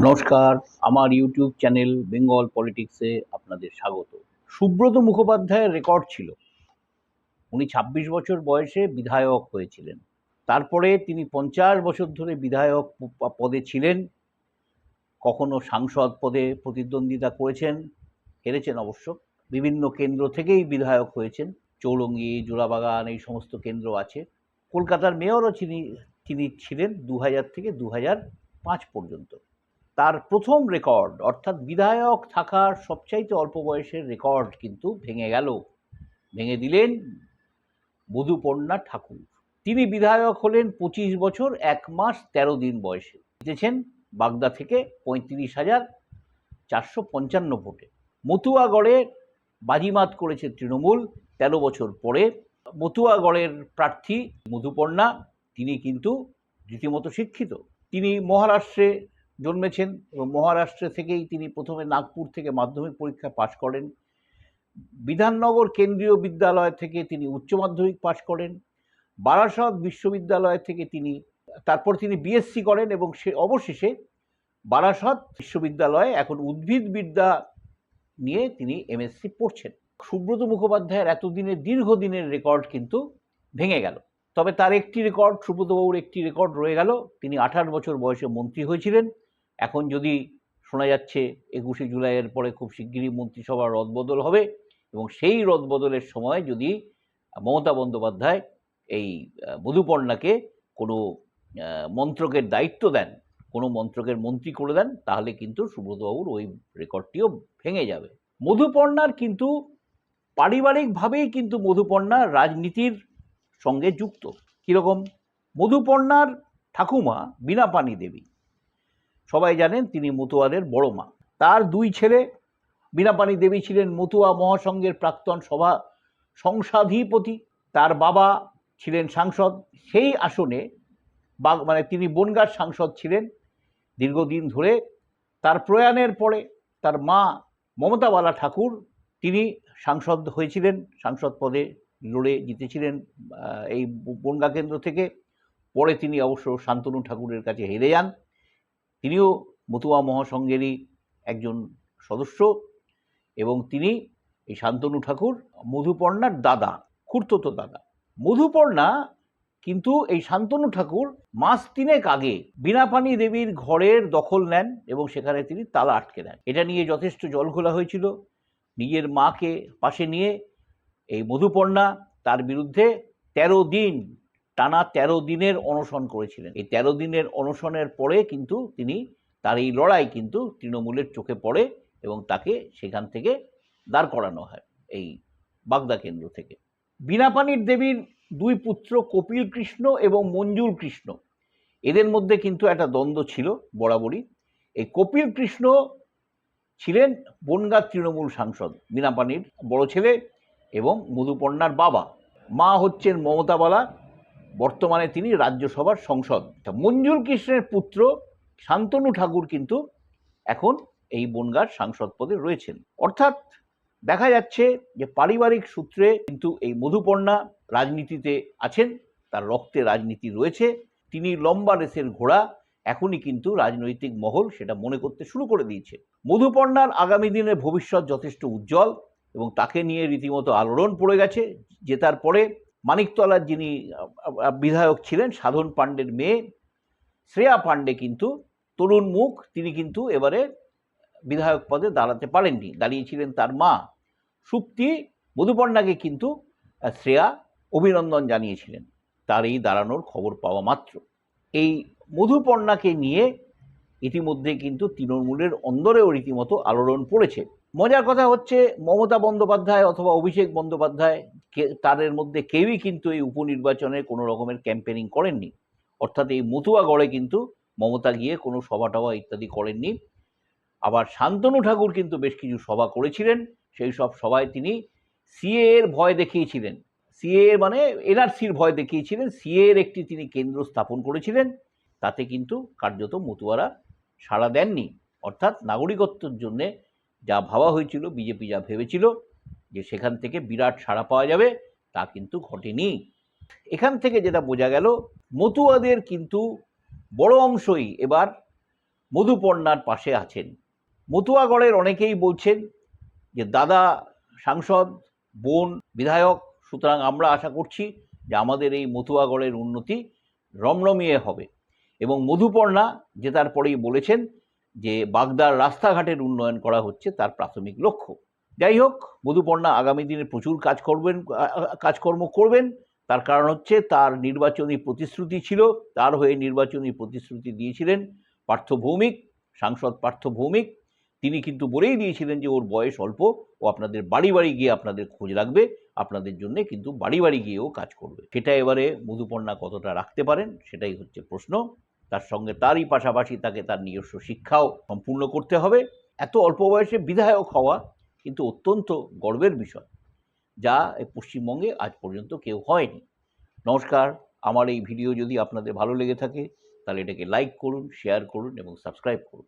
নমস্কার, আমার YouTube channel Bengal পলিটিক্সে আপনাদের স্বাগত। সুব্রত মুখোপাধ্যায়ের রেকর্ড ছিল। উনি ২৬ বছর বয়সে বিধায়ক হয়েছিলেন। তারপরে তিনি পঞ্চাশ বছর ধরে বিধায়ক পদে ছিলেন। কখনো সাংসদ পদে প্রতিদ্বন্দ্বিতা করেছেন, হেরেছেন অবশ্য। বিভিন্ন কেন্দ্র থেকেই বিধায়ক হয়েছেন। চৌলঙ্গি, জোড়াবাগান এই সমস্ত কেন্দ্র আছে। কলকাতার মেয়রও তিনি তিনি ছিলেন দু হাজার থেকে দু হাজার পাঁচ পর্যন্ত। তার প্রথম রেকর্ড, অর্থাৎ বিধায়ক থাকার সবচাইতে অল্প বয়সের রেকর্ড কিন্তু ভেঙে গেল। ভেঙে দিলেন মধুপর্ণা ঠাকুর। তিনি বিধায়ক হলেন পঁচিশ বছর, এক মাস, তেরো দিন বয়সে। জিতেছেন বাগদা থেকে পঁয়ত্রিশ হাজার চারশো পঞ্চান্ন ভোটে। মতুয়াগড়ে বাজিমাত করেছে তৃণমূল তেরো বছর পরে। মতুয়াগড়ের প্রার্থী মধুপর্ণা তিনি কিন্তু রীতিমতো শিক্ষিত। তিনি মহারাষ্ট্রে জন্মেছেন এবং মহারাষ্ট্র থেকেই তিনি প্রথমে নাগপুর থেকে মাধ্যমিক পরীক্ষা পাশ করেন। বিধাননগর কেন্দ্রীয় বিদ্যালয় থেকে তিনি উচ্চ মাধ্যমিক পাশ করেন। বারাসত বিশ্ববিদ্যালয় থেকে তিনি, তারপর তিনি বিএসসি করেন এবং সে অবশেষে বারাসত বিশ্ববিদ্যালয়ে এখন উদ্ভিদবিদ্যা নিয়ে তিনি এমএসসি পড়ছেন। সুব্রত মুখোপাধ্যায়ের এতদিনের দীর্ঘদিনের রেকর্ড কিন্তু ভেঙে গেল। তবে তার একটি রেকর্ড সুব্রতবাবুর একটি রেকর্ড রয়ে গেল। তিনি আঠাশ বছর বয়সে মন্ত্রী হয়েছিলেন। এখন যদি শোনা যাচ্ছে একুশে জুলাইয়ের পরে খুব শিগগিরই মন্ত্রিসভার রদবদল হবে এবং সেই রদবদলের সময় যদি মমতা বন্দ্যোপাধ্যায় এই মধুপর্ণাকে কোনো মন্ত্রকের দায়িত্ব দেন, কোনো মন্ত্রকের মন্ত্রী করে দেন, তাহলে কিন্তু সুব্রতবাবুর ওই রেকর্ডটিও ভেঙে যাবে। মধুপর্ণার কিন্তু পারিবারিকভাবেই কিন্তু মধুপর্ণা রাজনীতির সঙ্গে যুক্ত। কীরকম? মধুপর্ণার ঠাকুমা বীণাপানি দেবী। সবাই জানেন তিনি মতুয়াদের বড় মা। তার দুই ছেলে বীণাপানি দেবী ছিলেন মতুয়া মহাসংঘের প্রাক্তন সভা সংসাধিপতি। তার বাবা ছিলেন সাংসদ। সেই আসনে বা মানে তিনি বনগাঁর সাংসদ ছিলেন দীর্ঘদিন ধরে। তার প্রয়াণের পরে তার মা মমতাবালা ঠাকুর, তিনি সাংসদ হয়েছিলেন। সাংসদ পদে লড়ে জিতেছিলেন এই বনগা কেন্দ্র থেকে। পরে তিনি অবশ্য শান্তনু ঠাকুরের কাছে হেরে যান। তিনিও মতুয়া মহাসংঘেরই একজন সদস্য এবং তিনি এই শান্তনু ঠাকুর, মধুপর্ণার দাদা খুড়তো দাদা। মধুপর্ণা কিন্তু এই শান্তনু ঠাকুর মাস তিনেক আগে বীণাপানি দেবীর ঘরের দখল নেন এবং সেখানে তিনি তালা আটকে দেন। এটা নিয়ে যথেষ্ট জল খোলা হয়েছিল। নিজের মাকে পাশে নিয়ে এই মধুপর্ণা তার বিরুদ্ধে তেরো দিন, টানা তেরো দিনের অনশন করেছিলেন। এই তেরো দিনের অনশনের পরে কিন্তু তিনি, তার এই লড়াই কিন্তু তৃণমূলের চোখে পড়ে এবং তাকে সেখান থেকে দাঁড় করানো হয়, এই বাগদা কেন্দ্র থেকে। বীণাপানির দেবীর দুই পুত্র কপিল কৃষ্ণ এবং মঞ্জুর কৃষ্ণ, এদের মধ্যে কিন্তু একটা দ্বন্দ্ব ছিল বরাবরই। এই কপিল কৃষ্ণ ছিলেন বনগাঁ তৃণমূল সাংসদ, বীণাপানির বড় ছেলে। এবং মধুপর্ণার বাবা। মা হচ্ছেন মমতা বালা, বর্তমানে তিনি রাজ্যসভার সংসদ। মঞ্জুর কৃষ্ণের পুত্র শান্তনু ঠাকুর কিন্তু এখন এই বনগাঁর সাংসদ পদে রয়েছেন। অর্থাৎ দেখা যাচ্ছে যে পারিবারিক সূত্রে কিন্তু এই মধুপর্ণা রাজনীতিতে আছেন, তার রক্তে রাজনীতি রয়েছে, তিনি লম্বা রেসের ঘোড়া, এখনই কিন্তু রাজনৈতিক মহল সেটা মনে করতে শুরু করে দিয়েছে। মধুপর্ণার আগামী দিনের ভবিষ্যৎ যথেষ্ট উজ্জ্বল এবং তাকে নিয়ে রীতিমতো আলোড়ন পড়ে গেছে, জেতার পরে মানিকতলার যিনি বিধায়ক ছিলেন, সাধন পাণ্ডের মেয়ে, শ্রেয়া পাণ্ডে কিন্তু তরুণ মুখ, তিনি কিন্তু এবারে বিধায়ক পদে দাঁড়াতে পারেননি, দাঁড়িয়েছিলেন তার মা। সুপ্তি মধুপর্ণাকে কিন্তু শ্রেয়া অভিনন্দন জানিয়েছিলেন, তার এই দাঁড়ানোর খবর পাওয়া মাত্র। এই মধুপর্ণাকে নিয়ে ইতিমধ্যে কিন্তু তৃণমূলের অন্দরেও রীতিমতো আলোড়ন পড়েছে। মজার কথা হচ্ছে মমতা বন্দ্যোপাধ্যায় অথবা অভিষেক বন্দ্যোপাধ্যায় তাদের মধ্যে কেউই কিন্তু এই উপনির্বাচনে কোনো রকমের ক্যাম্পেনিং করেননি। অর্থাৎ এই মতুয়াগড়ে কিন্তু মমতা গিয়ে কোনো সভা টভা ইত্যাদি করেননি। আবার শান্তনু ঠাকুর কিন্তু বেশ কিছু সভা করেছিলেন, সেই সব সভায় তিনি সিএ এর ভয় দেখিয়েছিলেন। সিএ মানে এনআরসির ভয় দেখিয়েছিলেন। সিএ এর একটি তিনি কেন্দ্র স্থাপন করেছিলেন, তাতে কিন্তু কার্যত মতুয়ারা সাড়া দেননি। অর্থাৎ নাগরিকত্বের জন্যে যা ভাবা হয়েছিল, বিজেপি যা ভেবেছিল যে সেখান থেকে বিরাট সাড়া পাওয়া যাবে, তা কিন্তু ঘটেনি। এখান থেকে যেটা বোঝা গেল, মতুয়াদের কিন্তু বড় অংশই এবার মধুপর্ণার পাশে আছেন। মতুয়াগড়ের অনেকেই বলছেন যে, দাদা, সাংসদ, বোন, বিধায়ক, সুতরাং আমরা আশা করছি যে আমাদের এই মতুয়াগড়ের উন্নতি রমরমিয়ে হবে। এবং মধুপর্ণা যে তারপরেই বলেছেন যে বাগদার রাস্তাঘাটের উন্নয়ন করা হচ্ছে তার প্রাথমিক লক্ষ্য। যাই হোক, মধুপর্ণা আগামী দিনে প্রচুর কাজ করবেন, কাজকর্ম করবেন। তার কারণ হচ্ছে তার নির্বাচনী প্রতিশ্রুতি ছিল, তার হয়ে নির্বাচনী প্রতিশ্রুতি দিয়েছিলেন পার্থ ভৌমিক, সাংসদ পার্থ ভৌমিক। তিনি কিন্তু বলেই দিয়েছিলেন যে ওর বয়স অল্প, ও আপনাদের বাড়ি বাড়ি গিয়ে আপনাদের খোঁজ রাখবে, আপনাদের জন্য কিন্তু বাড়ি বাড়ি গিয়েও কাজ করবে। সেটা এবারে মধুপর্ণা কতটা রাখতে পারেন, সেটাই হচ্ছে প্রশ্ন। তার সঙ্গে তারই পাশাপাশি তাকে তার নিজস্ব শিক্ষাও সম্পূর্ণ করতে হবে। এত অল্প বয়সে বিধায়ক হওয়া কিন্তু অত্যন্ত গর্বের বিষয়, যা এই পশ্চিমবঙ্গে আজ পর্যন্ত কেউ হয়নি। নমস্কার, আমার এই ভিডিও যদি আপনাদের ভালো লেগে থাকে, তাহলে এটাকে লাইক করুন শেয়ার করুন এবং সাবস্ক্রাইব করুন।